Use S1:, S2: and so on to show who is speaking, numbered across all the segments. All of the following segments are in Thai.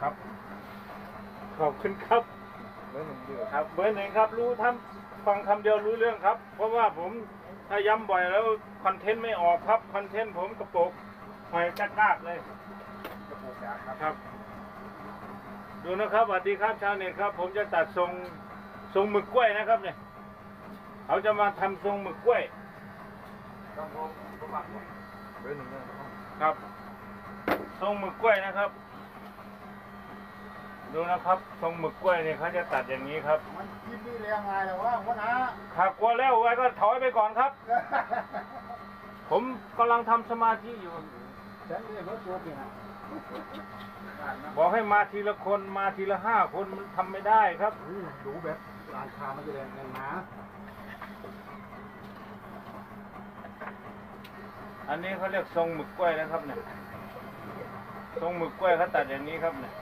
S1: ครับ ขอบคุณครับ
S2: เบอร์หนึ่งดีกว่า
S1: ครับ เบอร์หนึ่งครับ รู้ทำฟังคำเดียวรู้เรื่องครับ เพราะว่าผมถ้าย้ำบ่อยแล้วคอนเทนต์ไม่ออกครับคอนเทนต์ผมกระโปกหอยจัดกากเลย
S2: กระโปรงยางครับ
S1: ครับ ดูนะครับสวัสดีครับชาวเน็ตครับ ผมจะตัดทรงทรงหมึกกล้วยนะครับเนี่ยเขาจะมาทำทรงหมึกกล้วย
S2: ต้องพบประวัติเบอร์หนึ่งนะครับ
S1: ครับ ทรงหมึกกล้วยนะครับ ดูนะครับทรงหมึกกล้วยเนี่ยเขาจะตัดอย่างนี้ครับ
S2: มันคิดนี่เรียงไงแต่ว่าหัวหน้า
S1: หากกลัวแล้วไว้ก็ถอยไปก่อนครับ ผมกำลังทำสมาธิอยู่
S2: ฉันเรียกรถตัวกี่นะ
S1: บอกให้มาทีละคนมาทีละห้าคนมันทำไม่ได้ครับ
S2: ดูแบบร้านค้ามันจะแรงแรงนะ
S1: อันนี้เขาเรียกทรงหมึกกล้วยนะครับเนี่ยทรงหมึกกล้วยเขาตัดอย่างนี้ครับเนี่ย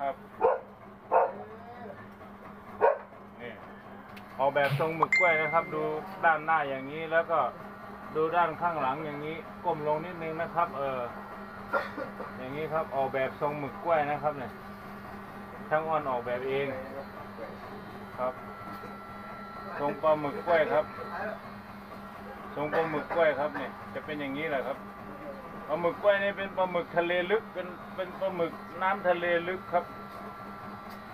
S1: ครับนี่ออกแบบทรงหมึกกล้วยนะครับ ดูด้านหน้าอย่างนี้แล้วก็ดูด้านข้างหลังอย่างนี้ ก้มลงนิดนึงนะครับ เออ อย่างนี้ครับออกแบบทรงหมึกกล้วยนะครับเนี่ยช่างอ้อนออกแบบเองครับทรงปลาหมึกกล้วยครับทรงปลาหมึกกล้วยครับเนี่ยจะเป็นอย่างนี้แหละครับ ปลาหมึกกล้วยนี่เป็นปลาหมึกทะเลลึกเป็นเป็นปลาหมึกน้ำทะเลลึกครับ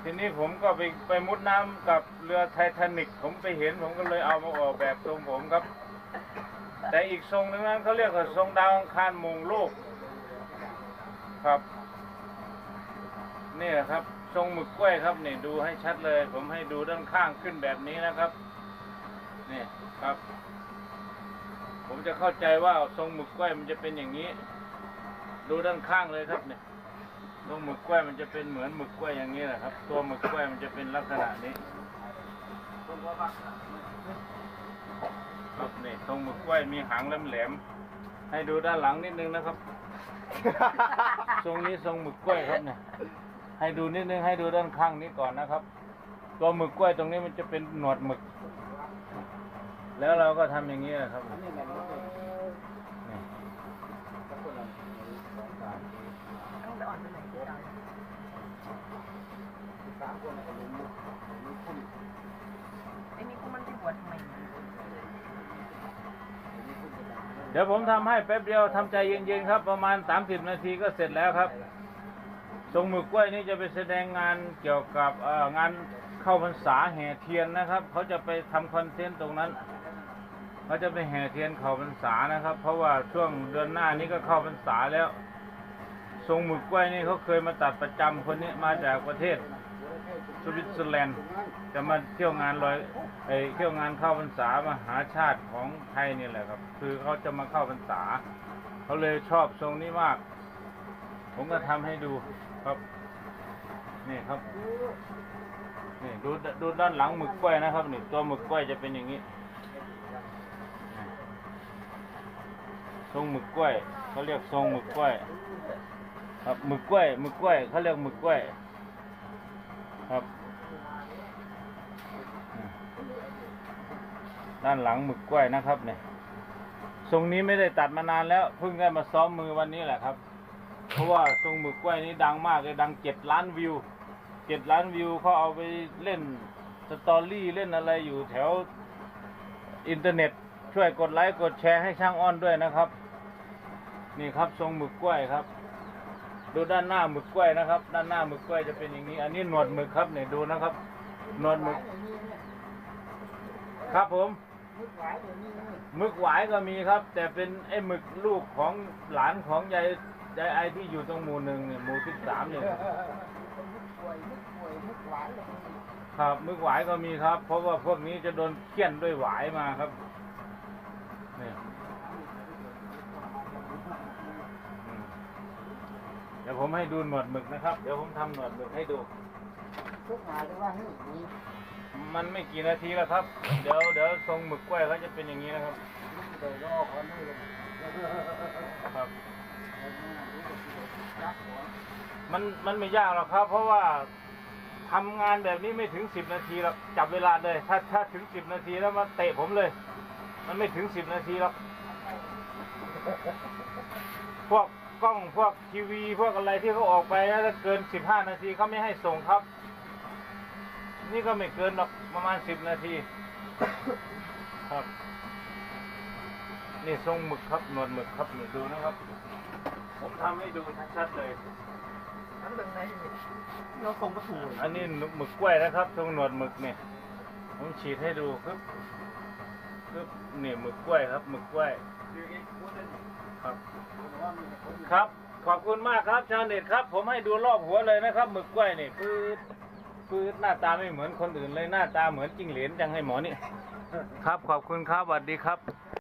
S1: ทีนี้ผมก็ไปไปมุดน้ำกับเรือไททานิกผมไปเห็นผมก็เลยเอามาออกแบบทรงผมครับ แต่อีกทรงหนึงนั้นเขาเรียกว่าทรงดาวอังคารมงโลก ครับ นี่แหละครับ ทรงหมึกกล้วยครับนี่ดูให้ชัดเลย ผมให้ดูด้านข้างขึ้นแบบนี้นะครับ นี่ครับ จะเข้าใจว่าทรงหมึกกล้วยมันจะเป็นอย่างนี้ ดูด้านข้างเลยครับเนี่ยทรงหมึกกล้วยมันจะเป็นเหมือนหมึกกล้วยอย่างนี้แหละครับ ตัวหมึกกล้วยมันจะเป็นลักษณะนี้ครับนี่ทรงหมึกกล้วยมีหางแหลมๆให้ดูด้านหลังนิดนึงนะครับ ทรงนี้ทรงหมึกกล้วยครับเนี่ย ให้ดูนิดนึงให้ดูด้านข้างนี้ก่อนนะครับ ตัวหมึกกล้วยตรงนี้มันจะเป็นหนวดหมึก แล้วเราก็ทำอย่างนี้นะครับ
S2: อันนี้แหละรถตัว
S1: นี่
S2: สักคนละสองสาม
S3: ต้องไปอ่อนไปไหนเดี๋ยวเรา
S2: สามคนก็ลุมลุมคุณ
S3: ไอ้นี่กูมันไปบวชทำไมเนี่ย
S2: ลุมคุณจะดัง
S1: เดี๋ยวผมทำให้แป๊บเดียวทำใจเย็นๆครับ ประมาณ 30 นาทีก็เสร็จแล้วครับทรงหมึกกล้วยนี่จะไปแสดงงานเกี่ยวกับงานเข้าพรรษาแห่เทียนนะครับเขาจะไปทำคอนเทนต์ตรงนั้นเขาจะไปแห่เทียนเข้าพรรษานะครับ เพราะว่าช่วงเดือนหน้านี้ก็เข้าพรรษาแล้วทรงหมึกกล้วยนี่เขาเคยมาตัดประจำคนนี้มาจากประเทศ สวิตเซอร์แลนด์ จะมาเที่ยวงานลอยไอเที่ยวงานเข้าพรรษามหาชาติของไทยนี่แหละครับ คือเขาจะมาเข้าพรรษาเขาเลยชอบทรงนี้มาก ผมก็ทำให้ดูครับ นี่ครับ นี่ดูดูด้านหลังหมึกกล้วยนะครับนี่ตัวหมึกกล้วยจะเป็นอย่างนี้ทรงหมึกกล้วยเขาเรียกทรงหมึกกล้วย ครับหมึกกล้วยหมึกกล้วยเขาเรียกหมึกกล้วย ครับ ด้านหลังหมึกกล้วยนะครับเนี่ยทรงนี้ไม่ได้ตัดมานานแล้วเพิ่งได้มาซ้อมมือวันนี้แหละครับ เพราะว่าทรงหมึกกล้วยนี้ดังมากเลยดังเจ็ดล้านวิวเจ็ดล้านวิวเขาเอาไปเล่นสตอรี่เล่นอะไรอยู่แถวอินเทอร์เน็ตช่วยกดไลค์กดแชร์ให้ช่างอ้อนด้วยนะครับ นี่ครับทรงหมึกกล้วยครับ ดูด้านหน้าหมึกกล้วยนะครับ ด้านหน้าหมึกกล้วยจะเป็นอย่างนี้ อันนี้หนวดหมึกครับเนี่ยดูนะครับหนวดหมึก ครับผม
S2: มุดหวายอย่างนี้
S1: หมึกหวายก็มีครับ แต่เป็นไอ้หมึกลูกของหลานของยายยายไอที่อยู่ตรงหมู่หนึ่งเนี่ยหมู่ที่สามเนี่ย
S2: มุดป่วยมุดป่วยมุดหวายเลย
S1: ครับหมึกหวายก็มีครับ เพราะว่าพวกนี้จะโดนเคี่ยนด้วยหวายมาครับนี่อืมเดี๋ยวผมให้ดูหนวดหมึกนะครับ เดี๋ยวผมทำหนวดหมึกให้ดู
S2: ทุกงาจะว่าให้มี
S1: มันไม่กี่นาทีแล้วครับ เดี๋ยวเดี๋ยวทรงหมึกกล้วยเขาจะเป็นอย่างนี้นะครับ
S2: เดี๋ยวรอคนนี้เลย
S1: ครับ มันมันไม่ยากหรอกครับ เพราะว่าทำงานแบบนี้ไม่ถึงสิบนาทีหรอกจับเวลาเลย ถ้าถ้าถึงสิบนาทีแล้วมาเตะผมเลย มันไม่ถึงสิบนาทีหรอกพวก กล้องพวกทีวีพวกอะไรที่เขาออกไปแล้วถ้าเกินสิบห้านาทีเขาไม่ให้ส่งครับ นี่ก็ไม่เกินหรอกประมาณสิบนาทีครับ นี่ทรงหมึกครับหนวดหมึกครับนี่ดูนะครับ ผมทำให้ดูชัดๆเลย
S3: อันเบิ่งไหนนี่
S2: เราส่งมาถูก
S1: อันนี้หมึกกล้วยนะครับทรงหนวดหมึกเนี่ยผมฉีดให้ดูครับครับนี่หมึกกล้วยครับหมึกกล้วย ครับ ครับ ขอบคุณมากครับชาวเน็ตครับ ผมให้ดูรอบหัวเลยนะครับหมึกกล้วยนี่ปืดปืดหน้าตาไม่เหมือนคนอื่นเลยหน้าตาเหมือนจิ้งเหลนจังให้หมอนี่ ครับขอบคุณครับสวัสดีครับ